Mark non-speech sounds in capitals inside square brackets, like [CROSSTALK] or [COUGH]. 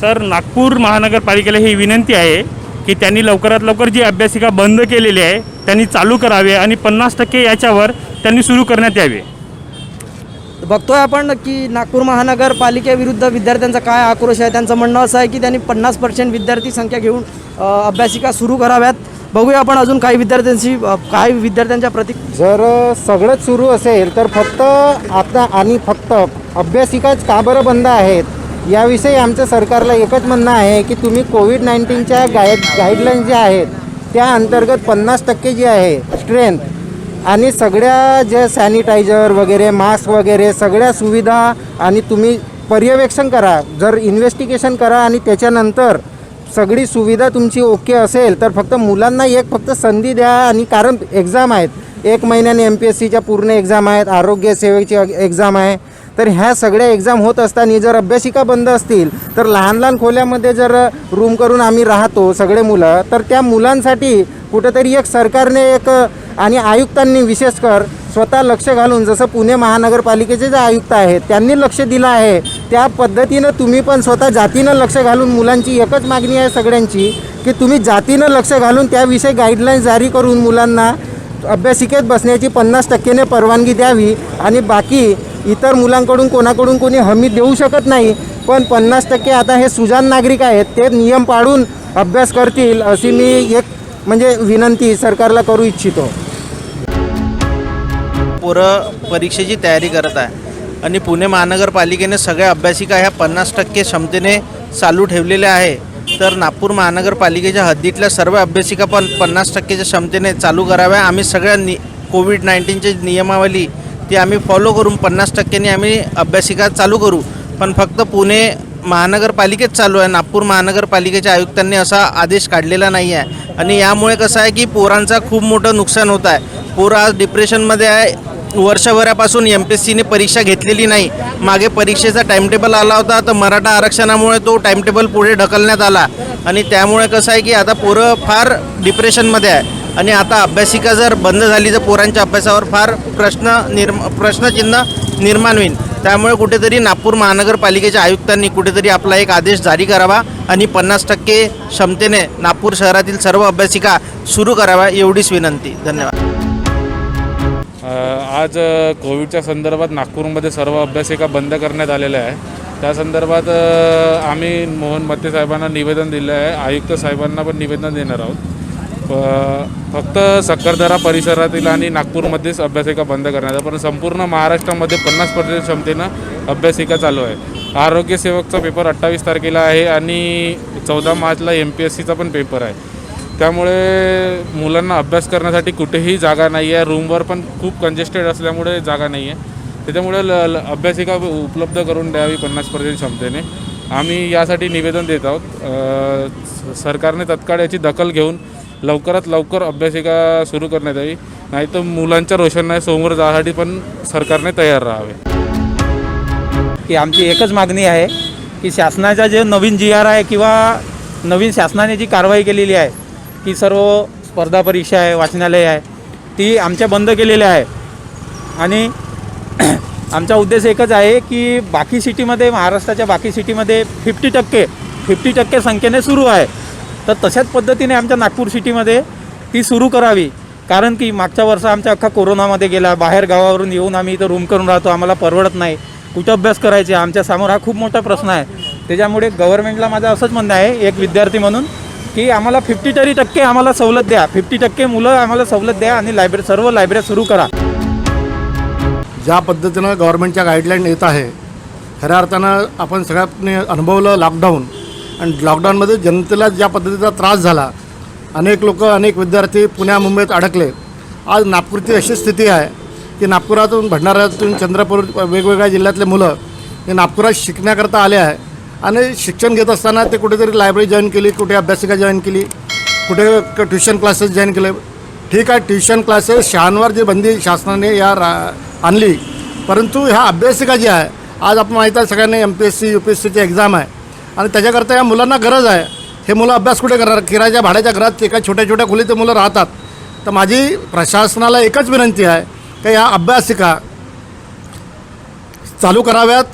Sir Nagpur महानगरपालिकेला ही विनंती आहे की त्यांनी लवकरात लवकर जी अभ्यासिका बंद केलेली आहे त्यांनी चालू करावे आणि पन्नास टक्के याच्यावर त्यांनी सुरू करण्यात यावे. बघतोय आपण की नागपूर महानगरपालिकेविरुद्ध विद्यार्थ्यांचा काय आक्रोश आहे? त्यांचं म्हणणं असं आहे की त्यांनी पन्नास पर्सेंट विद्यार्थी संख्या घेऊन अभ्यासिका सुरू कराव्यात. बघूया आपण अजून काही विद्यार्थ्यांशी काही विद्यार्थ्यांच्या प्रति जर सगळंच सुरू असेल तर फक्त आता आणि फक्त अभ्यासिकाच का बरं बंद आहेत? याविषयी आमचं सरकारला एकच म्हणणं आहे की तुम्ही कोविड नाईन्टीनच्या गाईड गाईडलाईन्स ज्या आहेत त्या अंतर्गत पन्नास टक्के जी आहे स्ट्रेंथ आणि सगळ्या ज्या सॅनिटायझर वगैरे मास्क वगैरे सगळ्या सुविधा आणि तुम्ही पर्यवेक्षण करा जर इन्व्हेस्टिगेशन करा आणि त्याच्यानंतर सगळी सुविधा तुमची ओके असेल तर फक्त मुलांना एक फक्त संधी द्या आणि कारण एक्झाम आहेत. एक महिन्याने एम पी एस सीच्या पूर्ण एक्झाम आहेत आरोग्य सेवेची एक्झाम आहे. तर ह्या सगळ्या एक्झाम होत असताना जर अभ्यासिका बंद असतील तर लहान लहान खोल्यामध्ये जर रूम करून आम्ही राहतो सगळे मुलं तर त्या मुलांसाठी कुठंतरी एक सरकारने एक आणि आयुक्तांनी विशेष कर स्वतः लक्ष घालून जसं पुणे महानगरपालिकेचे जे आयुक्त आहेत त्यांनी लक्ष दिलं आहे. त्या पद्धतीनं तुम्ही पण स्वतः जातीनं लक्ष घालून मुलांची एकच मागणी आहे सगळ्यांची की तुम्ही जातीनं लक्ष घालून त्याविषयी गाईडलाईन्स जारी करून मुलांना अभ्यासिकेत बसण्याची पन्नास टक्केने परवानगी द्यावी आणि बाकी इतर मुलांकडून कोणाकडून कोणी हमी देऊ शकत नाही. पण पन्नास टक्के आता हे सुजान नागरिक आहेत ते नियम पाळून अभ्यास करतील अशी मी एक म्हणजे विनंती सरकारला करू इच्छितो. पोरं परीक्षेची तयारी करत आहे. आणि पुणे महानगरपालिकेने सगळ्या अभ्यासिका ह्या पन्नास टक्के क्षमतेने चालू ठेवलेल्या आहे. तर नागपूर महानगरपालिकेच्या हद्दीतल्या सर्व अभ्यासिका पण पन्नास टक्केच्या क्षमतेने चालू कराव्या. आम्ही सगळ्या नि कोविड नाईन्टीनची नियमावली ती आम्ही फॉलो करून पन्नास टक्क्यांनी आम्ही अभ्यासिका चालू करू. पण फक्त पुणे महानगरपालिकेत चालू आहे. नागपूर महानगरपालिकेच्या आयुक्तांनी असा आदेश काढलेला नाही आहे. आणि यामुळे कसं आहे की पोरांचा खूप मोठं नुकसान होत आहे. पोरं आज डिप्रेशनमध्ये आहे. वर्षभरापासून एम पी एस सीने परीक्षा घेतलेली नाही. मागे परीक्षेचा टाईमटेबल आला होता तर मराठा आरक्षणामुळे तो टाईमटेबल पुढे ढकलण्यात आला. आणि त्यामुळे कसं आहे की आता पोरं फार डिप्रेशनमध्ये आहे. आणि आता अभ्यासिका जर बंद झाली तर पोरांच्या अभ्यासावर फार प्रश्न निर्म प्रश्नचिन्ह निर्माण होईल. त्यामुळे कुठेतरी नागपूर महानगरपालिकेच्या आयुक्तांनी कुठेतरी आपला एक आदेश जारी करावा आणि पन्नास टक्के क्षमतेने नागपूर शहरातील सर्व अभ्यासिका सुरू कराव्या एवढीच विनंती. धन्यवाद. आज कोविडच्या संदर्भात नागपूरमध्ये सर्व अभ्यासिका बंद करण्यात आलेल्या आहे त्या संदर्भात आम्ही मोहन मत्ते साहेबांना निवेदन दिलं आहे. आयुक्त साहेबांना पण निवेदन देणार आहोत. फक्त सक्करदरा परिसरातील आणि नागपूरमध्येच अभ्यासिका बंद करण्यात आहे पण संपूर्ण महाराष्ट्रामध्ये पन्नास पर्सेंट क्षमतेनं अभ्यासिका चालू आहे. आरोग्य सेवकचा पेपर अठ्ठावीस तारखेला आहे आणि चौदा मार्चला एम पी एस सीचा पण पेपर आहे. त्यामुळे मुलांना अभ्यास करण्यासाठी कुठेही जागा नाही आहे रूमवर पण खूप कंजेस्टेड असल्यामुळे जागा नाही आहे त्याच्यामुळे ल ल- अभ्यासिका उपलब्ध करून द्यावी पन्नास पर्सेंट क्षमतेने. आम्ही यासाठी निवेदन देत आहोत. स- सरकारने तत्काळ याची दखल घेऊन लवकरात लवकर अभ्यासिका सुरू करण्यात यावी. नाही तर मुलांच्या रोषणाने समोर जाण्यासाठी पण सरकारने तयार राहावे. की आमची एकच मागणी आहे की शासनाचा जे नवीन जी आर आहे किंवा नवीन शासनाने जी कारवाई केलेली आहे की सर्व स्पर्धा परीक्षा आहे वाचनालय आहे. ती आमच्या बंद केलेल्या आहे. आणि [CLEARS THROAT] आमचा उद्देश एकच आहे की बाकी सिटीमध्ये महाराष्ट्राच्या बाकी सिटीमध्ये फिफ्टी टक्के फिफ्टी टक्के संख्येने सुरू आहे. तर तशाच पद्धतीने आमच्या नागपूर सिटीमध्ये ती सुरू करावी. कारण की मागच्या वर्ष आमच्या अख्खा कोरोनामध्ये गेला. बाहेर गावावरून येऊन आम्ही इथं रूम करून राहतो. आम्हाला परवडत नाही. कुठं अभ्यास करायचे? आमच्यासमोर हा खूप मोठा प्रश्न आहे. त्याच्यामुळे गव्हर्नमेंटला माझं असंच म्हणणं आहे. एक विद्यार्थी म्हणून की आम्हाला फिफ्टी तरी टक्के आम्हाला सवलत द्या. फिफ्टी टक्के मुलं आम्हाला सवलत द्या आणि लायब्ररी सर्व लायब्ररी सुरू करा. ज्या पद्धतीनं गव्हर्नमेंटच्या गाईडलाईन येत आहे खऱ्या अर्थानं आपण सगळ्यांनी अनुभवलं लॉकडाऊन आणि लॉकडाऊनमध्ये जनतेला ज्या पद्धतीचा त्रास झाला अनेक लोक अनेक विद्यार्थी पुण्या मुंबईत अडकले. आज नागपूरची अशी स्थिती आहे की नागपुरातून भंडाऱ्यातून चंद्रपूर वेगवेगळ्या जिल्ह्यातले मुलं हे नागपुरात शिकण्याकरता आले आहे. आणि शिक्षण घेत असताना ते कुठेतरी लायब्ररी जॉईन केली कुठे अभ्यासिका जॉईन केली कुठे ट्युशन क्लासेस जॉईन केले. ठीक आहे ट्युशन क्लासेस शाळांवर जी बंदी शासनाने या रा आणली परंतु ह्या अभ्यासिका जी आहे आज आपण माहीत आहे सगळ्यांना M P S C U P S सीची एक्झाम आहे. आणि त्याच्याकरता या मुलांना गरज आहे. हे मुलं अभ्यास कुठे करणार? किराच्या भाड्याच्या घरात एका छोट्या छोट्या खोलीत ते मुलं राहतात. तर माझी प्रशासनाला एकच विनंती आहे की या अभ्यासिका चालू कराव्यात.